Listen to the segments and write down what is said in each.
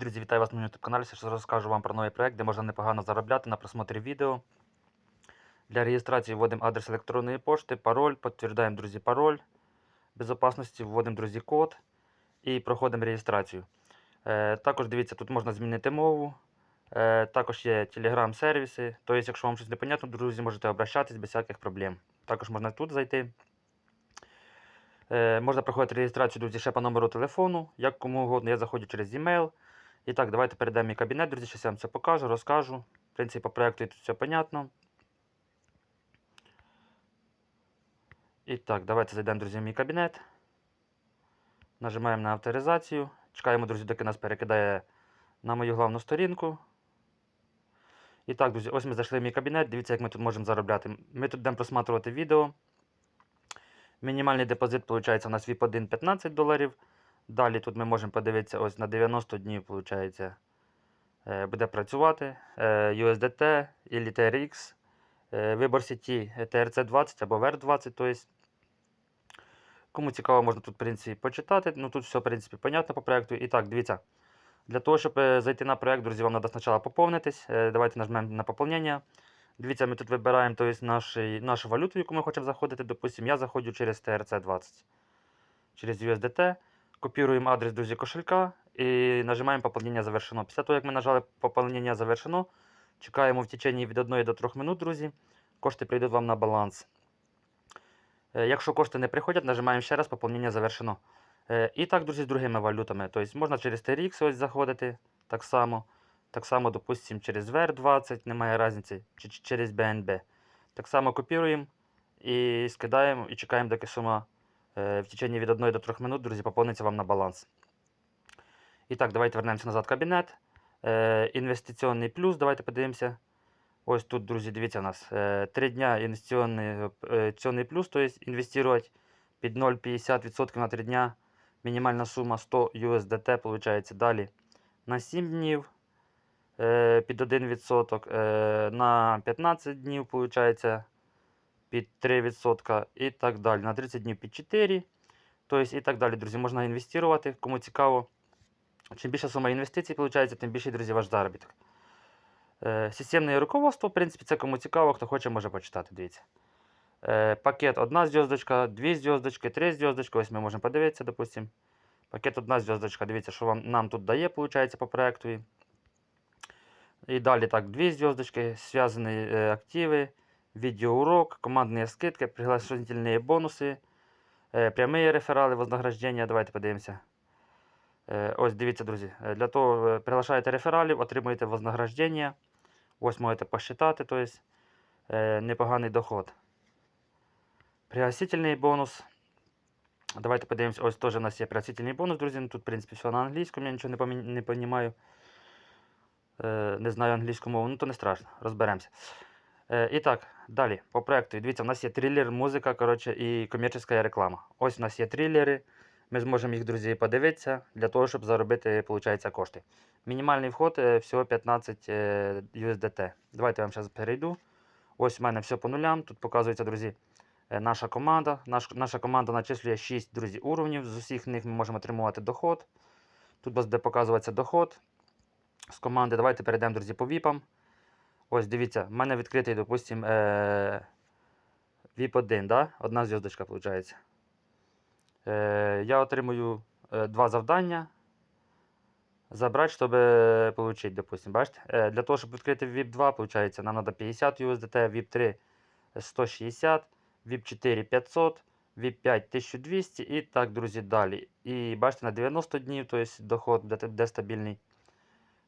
Друзі, вітаю вас на YouTube каналі. Зараз розкажу вам про новий проект, де можна непогано заробляти на просмотрі відео. Для реєстрації вводимо адрес електронної пошти, пароль, підтверджуємо, друзі, пароль безпечності, вводимо, друзі, код і проходимо реєстрацію. Е, також дивіться, тут можна змінити мову. Е, також є телеграм-сервіси. Тобто, якщо вам щось непонятно, друзі, можете обращатись без всяких проблем. Також можна тут зайти. Е, можна проходити реєстрацію, друзі, ще по номеру телефону, як кому угодно. Я заходжу через e-mail. І так, давайте перейдемо в мій кабінет, друзі, зараз я вам все покажу, розкажу. В принципі, по проекту тут все понятно. І так, давайте зайдемо, друзі, в мій кабінет. Нажимаємо на авторизацію. Чекаємо, друзі, доки нас перекидає на мою главну сторінку. І так, друзі, ось ми зайшли в мій кабінет. Дивіться, як ми тут можемо заробляти. Ми тут будемо просматривати відео. Мінімальний депозит, виходить, у нас VIP 1 15 доларів. Далі тут ми можемо подивитися ось на 90 днів, виходить, е, буде працювати е, USDT і TRX, вибор сеті TRC20 або VER20. Тобто, кому цікаво, можна тут в принципі, почитати. Ну Тут все в принципі, понятно по проекту. І так, дивіться. Для того, щоб е, зайти на проект, друзі, вам треба спочатку поповнитись. Давайте нажмемо на поповнення. Дивіться, ми тут вибираємо тобто, наш, нашу валюту, яку ми хочемо заходити. Допустимо, я заходжу через TRC20, через USDT. Копіруємо адрес друзі кошелька і нажимаємо поповнення завершено. Після того, як ми нажали поповнення завершено, чекаємо в течение від 1 до 3 минут, друзі. Кошти прийдуть вам на баланс. Е, Якщо кошти не приходять, нажимаємо ще раз поповнення завершено. Е, І так, друзі, з другими валютами. Тобто можна через TRX ось заходити так само. Так само, допустимо, через VR20, немає різниці, чи через BNB. Так само копіруємо і скидаємо і чекаємо, доки сума в течение від 1 до 3 минут, друзі, поповниться вам на баланс. І так, давайте вернемося назад в кабінет. Е, Інвестиційний плюс, давайте подивимося. Ось тут, друзі, дивіться у нас. 3 дня інвестиційний, е, плюс, тобто інвестувати під 0,50% на 3 дня. Мінімальна сума 100 USDT, получається далі. На 7 днів е, під 1%, е, на 15 днів, виходить, під 3% і так далі. На 30 днів під 4. Тобто і так далі, друзі, можна інвестувати. Кому цікаво. Чим більша сума інвестицій, виходить, тим більший, друзі, ваш заробіток. Е, Системне руководство, в принципі, це кому цікаво, хто хоче, може почитати. Дивіться. Е, Пакет 1 зв'язочка, 2 зв'язочки, 3 зв'язочки. Ось ми можемо подивитися, допустимо. Пакет 1 зв'язочка, дивіться, що вам, нам тут дає, виходить, по проекту. І далі так, дві зв'язочки, зв'язані е, активи, Відеоурок, командні скидки, пригласительні бонуси, е, прямі реферали, вознаграждення. Давайте подивимося. Е, ось дивіться, друзі. е, Для того приглашаєте рефералів, отримуєте вознаграждення. Ось можете посчитати, тобто е, непоганий доход. Пригласительний бонус. Давайте подивимося, ось теж у нас є пригласительний бонус, друзі. Ну, Тут, в принципі, все на англійському, я нічого не, помі... не розумію. Не знаю англійську мову, ну то не страшно, розберемося. І так, далі, по проекту. Дивіться, у нас є трилер, музика коротше, і комерційна реклама. Ось у нас є трилери. Ми зможемо їх, друзі, подивитися для того, щоб заробити, виходить, кошти. Мінімальний вход всього 15 е, USDT. Давайте я вам зараз перейду. Ось у мене все по нулям. Тут показується, друзі, е, наша команда. Наш, наша команда начислює 6 друзі, уровнів. З усіх них ми можемо отримувати доход. Тут буде показуватися доход з команди. Давайте перейдемо, друзі, по віпам. Ось дивіться, в мене відкритий, допустимо, е- VIP 1, да? одна зв'язочка, виходить. Е- я отримую е, два завдання. Забрати, щоб отримати, допустим, бачите? Для того, щоб відкрити VIP 2, виходить, нам треба 50 USDT, VIP 3 160, VIP 4 500, VIP 5 1200 і так, друзі, далі. І бачите, на 90 днів, тобто доход буде стабільний.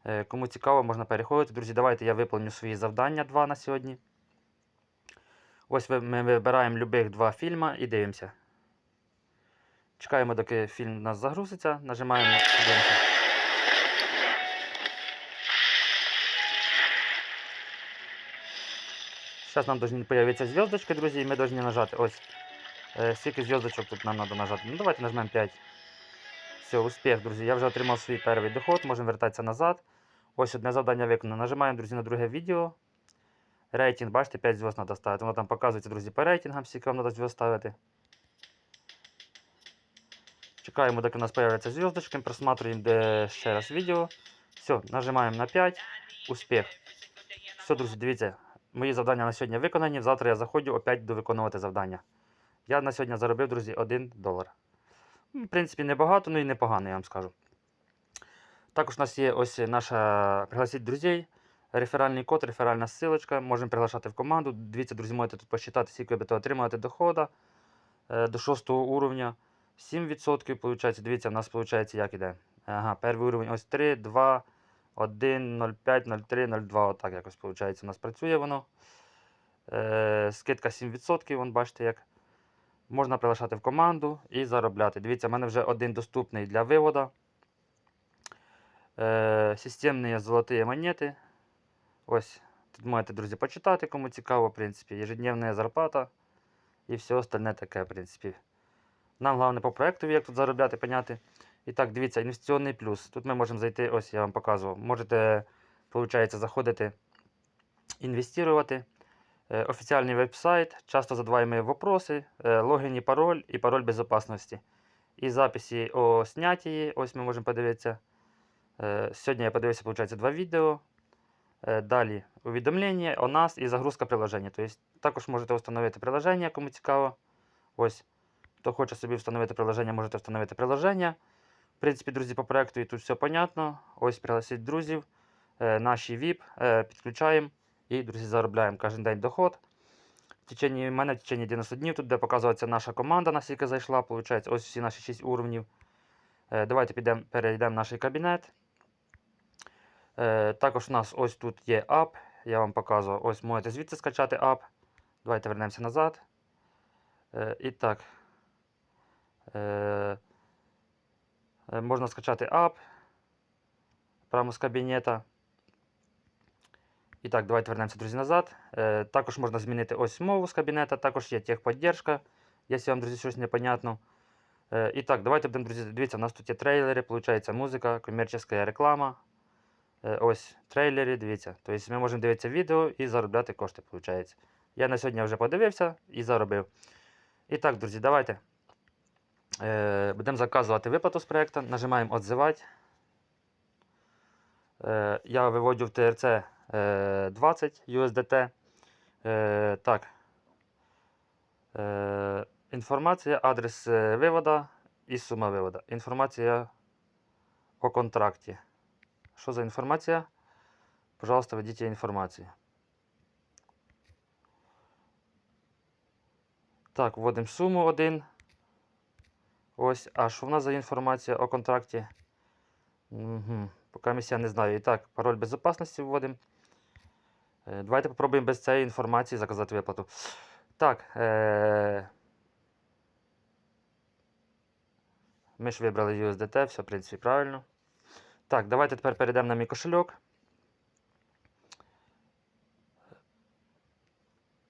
Е, Кому цікаво, можна переходити. Друзі, давайте я виповню свої завдання два на сьогодні. Ось ми вибираємо любих два фільми і дивимося. Чекаємо, доки фільм у нас загрузиться. Нажимаємо на дивимося. Зараз нам повинні з'явитися зв'язочки, друзі, і ми повинні нажати. Ось. Е, Скільки зв'язочок тут нам треба нажати? Ну, давайте нажмемо 5. Все, успіх, друзі. Я вже отримав свій перший доход, можемо вертатися назад. Ось одне завдання виконано. Нажимаємо, друзі, на друге відео. Рейтинг, бачите, 5 зв'язок треба ставити. Воно там показується, друзі, по рейтингам, скільки вам треба зв'язок ставити. Чекаємо, доки у нас з'являться зв'язочки, просматриваємо ще раз відео. Все, нажимаємо на 5. Успіх. Все, друзі, дивіться. Мої завдання на сьогодні виконані. Завтра я заходжу, опять буду виконувати завдання. Я на сьогодні заробив, друзі, 1 долар. В принципі, небагато, ну і непогано, я вам скажу. Також у нас є ось наша пригласіть друзей. Реферальний код, реферальна ссылочка. Можемо приглашати в команду. Дивіться, друзі, можете тут посчитати, скільки будете отримувати доходу е, до 6 уровня. 7% виходить. Дивіться, у нас виходить, як іде. Ага, перший уровень ось 3, 2, 1, 0,5, 0,3, 0,2. Отак якось виходить. У нас працює воно. Е, скидка 7%, вон бачите, як. Можна приглашати в команду і заробляти. Дивіться, в мене вже один доступний для виводу. Е, системні золоті монети. Ось, тут можете, друзі, почитати, кому цікаво, в принципі, ежедневна зарплата і все остальне таке, в принципі. Нам головне по проекту, як тут заробляти, поняти. І так, дивіться, інвестиційний плюс. Тут ми можемо зайти, ось я вам показував. Можете, виходить, заходити, інвестувати. Е, Офіціальний веб-сайт, часто задаваємо вопроси, е, логін і пароль і пароль безпечності. І записи о снятті, ось ми можемо подивитися. Е, Сьогодні я подивився, виходить, два відео. Е, Далі увідомлення о нас і загрузка приложення. Тобто також можете встановити приложення, кому цікаво. Ось, хто хоче собі встановити приложення, можете встановити приложення. В принципі, друзі, по проекту і тут все понятно. Ось пригласіть друзів, е, наші VIP, підключаємо і, друзі, заробляємо кожен день доход. В течение, мене в течение 90 днів тут, де показується наша команда, наскільки зайшла. Получається, ось всі наші 6 уровнів. Давайте підемо, перейдемо в наш кабінет. Е, Також у нас ось тут є ап. Я вам показував. Ось можете звідси скачати ап. Давайте вернемося назад. Е, І так. Е, е, Можна скачати ап прямо з кабінета. І так, давайте вернемося, друзі, назад. Е, Також можна змінити ось мову з кабінета, також є техподдержка, якщо вам, друзі, щось непонятно. Е, І так, давайте будемо, друзі, дивіться, у нас тут є трейлери, виходить музика, комерційна реклама. Е, Ось трейлери, дивіться. Тобто ми можемо дивитися відео і заробляти кошти, виходить. Я на сьогодні вже подивився і заробив. І так, друзі, давайте е, будемо заказувати виплату з проєкту. Нажимаємо «Отзивати». Е, я виводю в ТРЦ е, 20 USDT. Так. Інформація, адрес виводу і сума виводу. Інформація о контракті. Що за інформація? Пожалуйста, введіть інформацію. Так, вводимо суму 1. Ось, а що в нас за інформація о контракті? Угу. Поки я не знаю. І так, пароль безпечності вводимо. Давайте попробуємо без цієї інформації заказати виплату. Так. Е... Ми ж вибрали USDT, все, в принципі, правильно. Так, давайте тепер перейдемо на мій кошельок.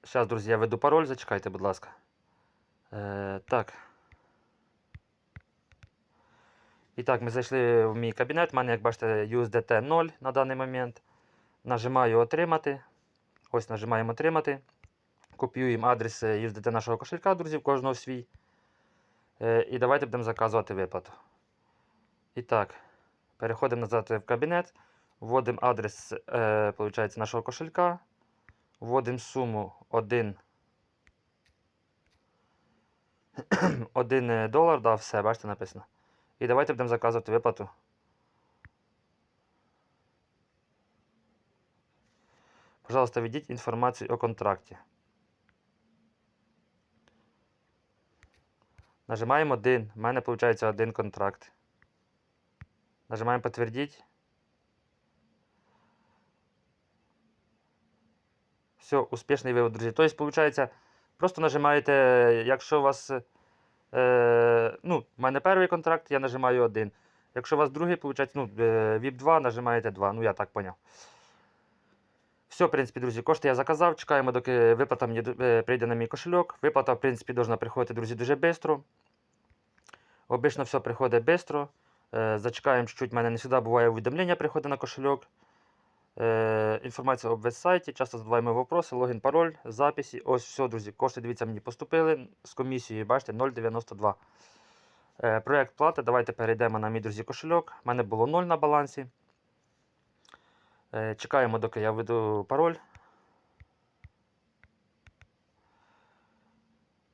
Зараз, друзі, я веду пароль, зачекайте, будь ласка. Е, так. І так, ми зайшли в мій кабінет. У мене, як бачите, USDT 0 на даний момент. Нажимаю отримати. Ось нажимаємо отримати. Копіюємо адрес USDT нашого кошелька, друзі, кожного свій. Е, і давайте будемо заказувати виплату. І так, переходимо назад в кабінет. Вводимо адрес е, нашого кошелька. Вводимо суму 1. 1 долар, да, все, бачите, написано. І давайте будемо заказувати виплату. Пожалуйста, введіть інформацію о контракті. Нажимаємо 1. У мене виходить один контракт. Нажимаємо підтвердіть. Все, успішний вивод, друзі. Тобто, виходить, просто нажимаєте, якщо у вас. Е, ну, в мене перший контракт, я нажимаю один. Якщо у вас другий, виходить, ну, VIP 2, нажимаєте 2. Ну, я так поняв. Все, в принципі, друзі, кошти я заказав. Чекаємо, доки виплата мені е, прийде на мій кошельок. Виплата, в принципі, повинна приходити, друзі, дуже швидко. Обично все приходить швидко. Е, зачекаємо чуть-чуть, в мене не завжди буває увідомлення, приходить на кошельок. Е, інформація об веб-сайті, часто задаваємо вопроси, логін, пароль, записи. Ось все, друзі, кошти, дивіться, мені поступили з комісією, бачите, 0,92. Е, проект плати, давайте перейдемо на мій друзі кошельок. У мене було 0 на балансі. Чекаємо, доки я введу пароль.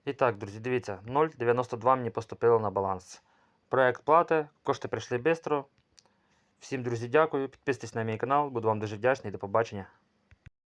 І так, друзі, дивіться, 0,92 мені поступило на баланс. Проект плати, кошти прийшли швидко. Всім, друзі, дякую. Підписуйтесь на мій канал, буду вам дуже вдячний. До побачення.